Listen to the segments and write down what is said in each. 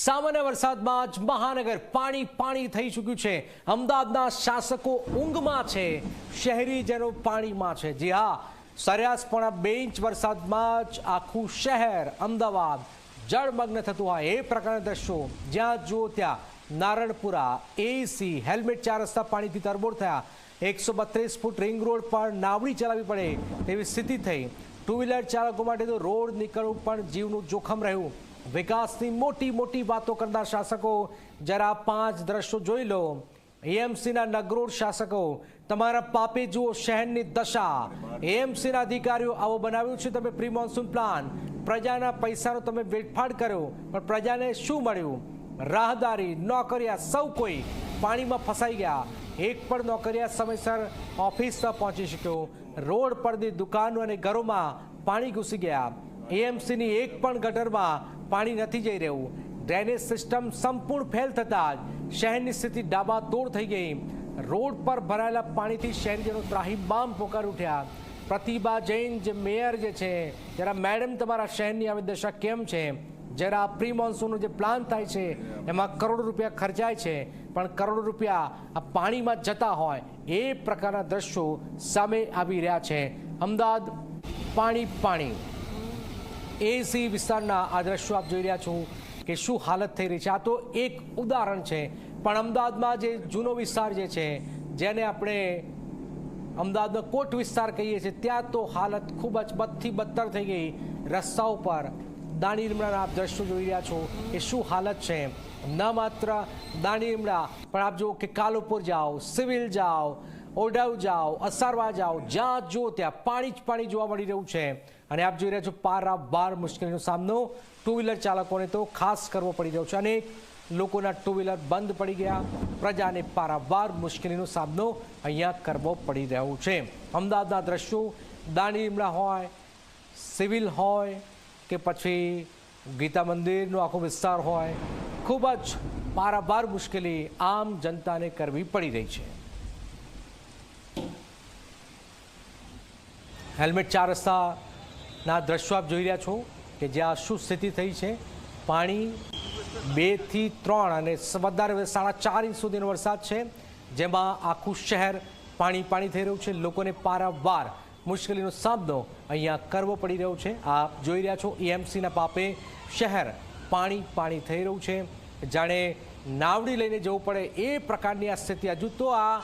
સામાન્ય વરસાદમાં જ મહાનગર પાણી પાણી થઈ ચૂક્યું છે. અમદાવાદના શાસકો ઊંઘમાં છે. શહેરીજનો પાણીમાં છે. જી હા, સરેરાશપણા બે ઇંચ વરસાદમાં જ આખું શહેર અમદાવાદ જળમગ્ન થતું હોય એ પ્રકારના દ્રશ્યો જ્યાં જુઓ ત્યાં નારણપુરા એસી હેલ્મેટ ચાર રસ્તા પાણીથી તરબોળ થયા. એકસો બત્રીસ ફૂટ રિંગ રોડ પર નાવડી ચલાવવી પડે તેવી સ્થિતિ થઈ. ટુ વ્હીલર ચાલકો માટે તો રોડ નીકળવું પણ જીવનું જોખમ રહ્યું. વિકાસની મોટી મોટી વાતો કરનાર શાસકો, જરા પાંચ દ્રશ્યો જોઈ લો. એએમસીના નગરોળ શાસકો, તમારા પાપે જુઓ શહેરની દશા. એએમસીના અધિકારીઓ આવો બનાવ્યું છે. તમે પ્રી મોન્સૂન પ્લાન. પ્રજાના પૈસાનો તમે વેડફાડ કર્યો, પણ પ્રજાને શું મળ્યું? રાહદારી, નોકરિયા, સૌ કોઈ પાણીમાં ફસાઈ ગયા. એક પણ નોકરિયા સમયસર ઓફિસ ન પહોંચી શક્યો. રોડ પરની દુકાનો અને ઘરોમાં પાણી ઘૂસી ગયા. એએમસીની એક પણ ગટરમાં પાણી નથી જઈ રહ્યું. ડ્રેનેજ સિસ્ટમ સંપૂર્ણ ફેલ થતાં જ શહેરની સ્થિતિ ડાબાતોડ થઈ ગઈ. રોડ પર ભરાયેલા પાણીથી શહેરીજનો ત્રાહીમામ પોકાર ઉઠ્યા. પ્રતિભા જૈન જે મેયર જે છે, જરા મેડમ તમારા શહેરની આવી દશા કેમ છે? જરા પ્રી મોન્સૂનનો જે પ્લાન થાય છે, એમાં કરોડો રૂપિયા ખર્ચાય છે, પણ કરોડો રૂપિયા આ પાણીમાં જતા હોય એ પ્રકારના દ્રશ્યો સામે આવી રહ્યા છે. અમદાવાદ પાણી પાણી. એસી વિસ્તારના આ દ્રશ્યો આપ જોઈ રહ્યા છો કે શું હાલત થઈ રહી છે. આ તો એક ઉદાહરણ છે, પણ અમદાવાદમાં જે જૂનો વિસ્તાર જે છે, જેને આપણે અમદાવાદનો કોટ વિસ્તાર કહીએ છીએ, ત્યાં તો હાલત ખૂબ જ બદથી બદતર થઈ ગઈ. રસ્તાઓ પર દાણી લીમડાના આપ દ્રશ્યો જોઈ રહ્યા છો કે શું હાલત છે. ન માત્ર દાણી લીમડા, પણ આપ જુઓ કે કાલુપુર જાઓ, સિવિલ જાઓ ઓડાવ જાઓ, અસારવા જાઓ, જ્યાં જો ત્યાં પાણી જ પાણી જોવા મળી રહ્યું છે. અને આપ જોઈ રહ્યા છો પારાવાર મુશ્કેલીનો સામનો. ટુ વ્હીલર ચાલકોને તો ખાસ કરવો પડી રહ્યો છે અને લોકોના ટુ વ્હીલર બંધ પડી ગયા. પ્રજાને પારાવાર મુશ્કેલીનો સામનો અહીંયા કરવો પડી રહ્યો છે. અમદાવાદના દ્રશ્યો દાણી લીમડા હોય, સિવિલ હોય કે પછી ગીતા મંદિરનો આખો વિસ્તાર હોય, ખૂબ જ પારાવાર મુશ્કેલી આમ જનતાને કરવી પડી રહી છે. હેલ્મેટ ચાર રસ્તાના દ્રશ્યો આપ જોઈ રહ્યા છો કે જ્યાં શું સ્થિતિ થઈ છે. પાણી બેથી ત્રણ અને વધારે સાડા ચાર ઇંચ સુધીનો વરસાદ છે. જેમાં આખું શહેર પાણી પાણી થઈ રહ્યું છે. લોકોને પારાવાર મુશ્કેલીનો સામનો અહીંયા કરવો પડી રહ્યો છે. આપ જોઈ રહ્યા છો, એએમસીના પાપે શહેર પાણી પાણી થઈ રહ્યું છે. જાણે નાવડી લઈને જવું પડે એ પ્રકારની આ સ્થિતિ. હજુ તો આ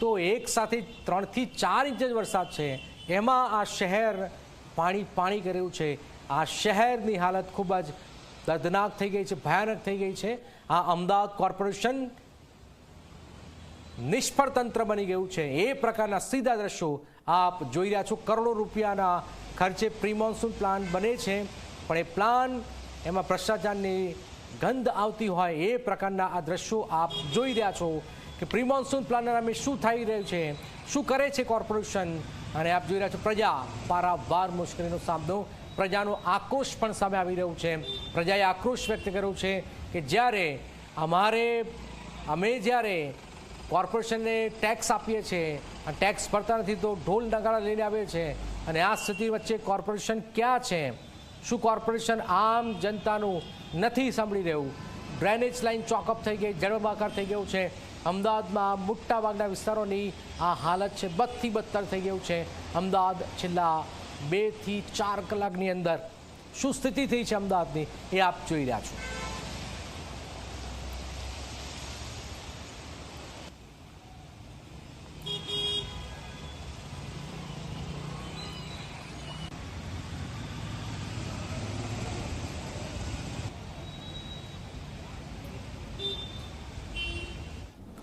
તો એક સાથે ત્રણથી ચાર ઇંચ જ વરસાદ છે. એમાં આ શહેર પાણી પાણી કર્યું છે. આ શહેરની હાલત ખૂબ જ દર્દનાક થઈ ગઈ છે, ભયાનક થઈ ગઈ છે. આ અમદાવાદ કોર્પોરેશન નિષ્ફળ તંત્ર બની ગયું છે. એ પ્રકારના સીધા દ્રશ્યો આપ જોઈ રહ્યા છો. કરોડો રૂપિયાના ખર્ચે પ્રી મોન્સૂન પ્લાન બને છે. પણ એ પ્લાન એમાં ભ્રષ્ટાચારની ગંધ આવતી હોય એ પ્રકારના આ દ્રશ્યો આપ જોઈ રહ્યા છો કે પ્રી મોન્સૂન પ્લાનના નામે શું થઈ રહ્યું છે? શું કરે છે કોર્પોરેશન? અને આપ જોઈ રહ્યા છો પ્રજા પારાવાર મુશ્કેલીનો સામનો. પ્રજાનો આક્રોશ પણ સામે આવી રહ્યું છે. પ્રજાએ આક્રોશ વ્યક્ત કર્યો છે કે જ્યારે અમારે, અમે જ્યારે કોર્પોરેશનને ટેક્સ આપીએ છીએ આ ટેક્સ ભરતા નથી તો ઢોલ નગાડા લઈને આવે છે અને આ સ્થિતિ વચ્ચે કોર્પોરેશન ક્યાં છે? શું કોર્પોરેશન આમ જનતાનું નથી સાંભળી રહ્યું? ડ્રેનેજ લાઇન ચોકઅપ થઈ ગઈ જળબાકાર થઈ ગયું છે. અમદાવાદમાં મોટાભાગના વિસ્તારોની આ હાલત છે, બદથી બદતર થઈ ગયું છે. અમદાવાદ છેલ્લા બેથી ચાર કલાકની અંદર શું સ્થિતિ થઈ છે અમદાવાદની એ આપ જોઈ રહ્યા છો.